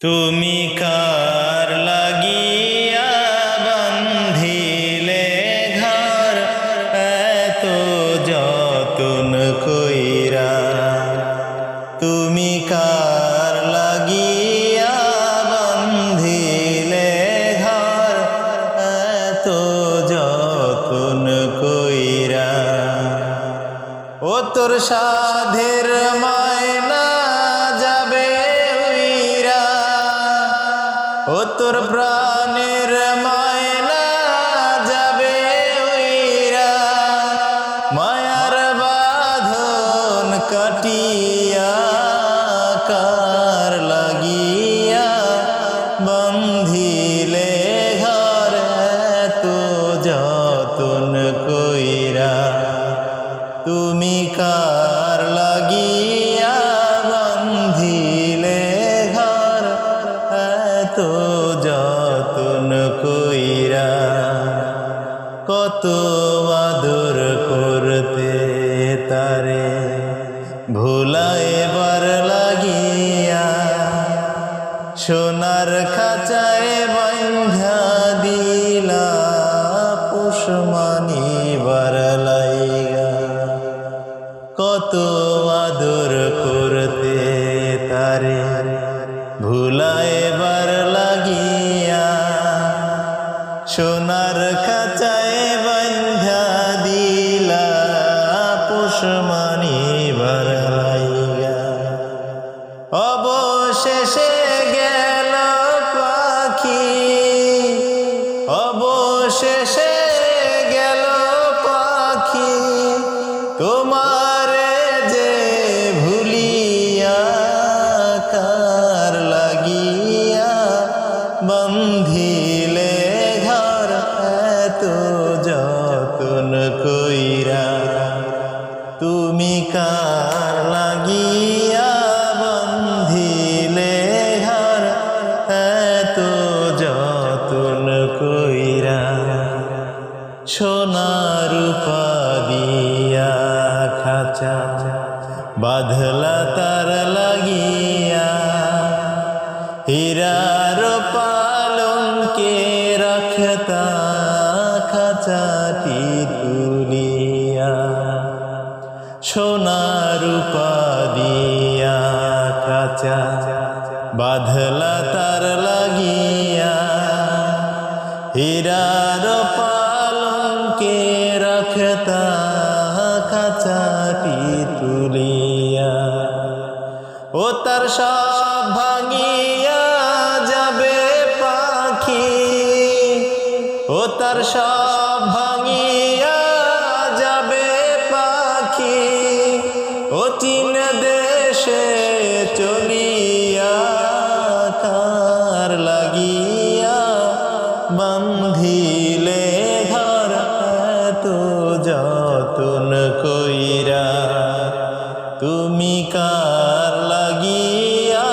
তুমি কার লাগিয়া বান্ধিলে ঘর? এত যতন কইরা তুমি কার লাগিয়া বান্ধিলে ঘর? এত যতন কইরা ও তোর সাধের মায়না তোর প্রাণের মায়না যাবে ওইরা মায়ার বাঁধন কাটিয়া কার লাগিয়া আদর করতে তারে। ভুলাইবার লাগিয়া সোনার খাঁচায় বান্ধা দিলা পুষমানি বারলাইগা কত আদর করতে তারে। ভুলাইবার পুষমানি বারলাইগা অবশেষে গেল পাখি। অবশেষে গেল পাখি। তোমারে যে ভুলিয়া কার লাগিয়া বন্ধিলে ঘর এত যতন কইরা কার লাগিয়া বন্ধিলে ঘর এত যতন কইরা সোনার দিয়া খাঁচা বাঁধলা তার লাগিয়া হীরার পালঙ্কে রাখতা খাঁচাটি তুলিয়া সোনার দিয়া কাঁচা বাঁধলা তার লাগিয়া, হীরার পালঙ্কে রাখতা খাঁচাটি তুলিয়া ও তার সব ভাঙিয়া যাবে পাখি, ও তার সব ভাঙিয়া যাবে পাখি। ও চীন দেশে চলিয়া কার লাগিয়া বন্ধিলে ঘর এত যতন কইরা। তুমি কার লাগিয়া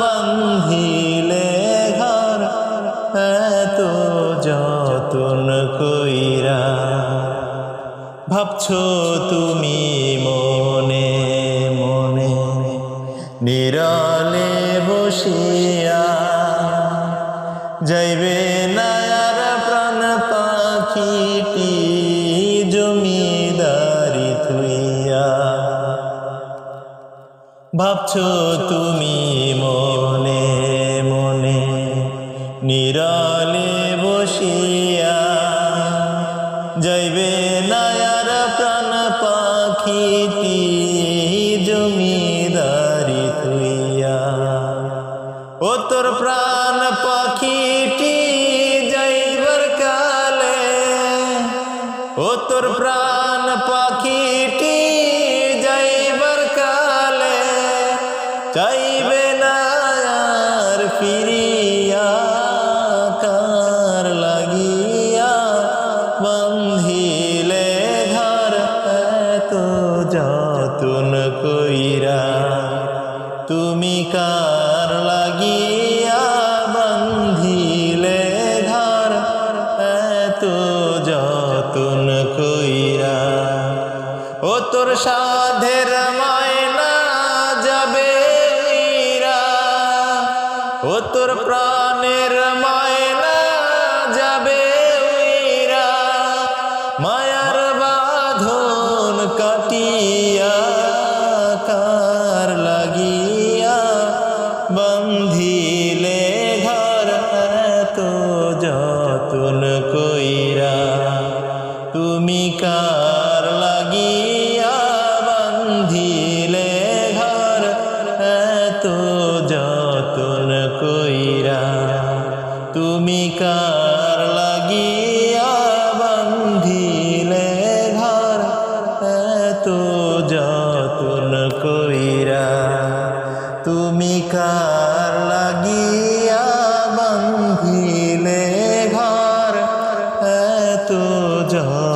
বন্ধিলে ঘর এত যতন কইরা। ভাবছ তুমি নিরলে বসিয়া যাইবে নায়ার প্রাণ পাখিটি জমিদারি থুইয়া। ভাবছ তুমি মনে মনে নিরলে বসিয়া যাইবে নায়ার প্রাণ পাখিটি জমিদারি তোর প্রাণ পাখিটি যাইবার কালে, ও তোর প্রাণ পাখিটি যাইবার কালে, চাইবে না আর ফিরিয়া কার লাগিয়া বন্ধিলে ঘর এত যতন যতন কইরা, ও তোর সাধের মায়না যাবে ও তোর প্রাণের মায়না যাবে মায়ার বাঁধন কাটিয়া কার লাগি 맞아.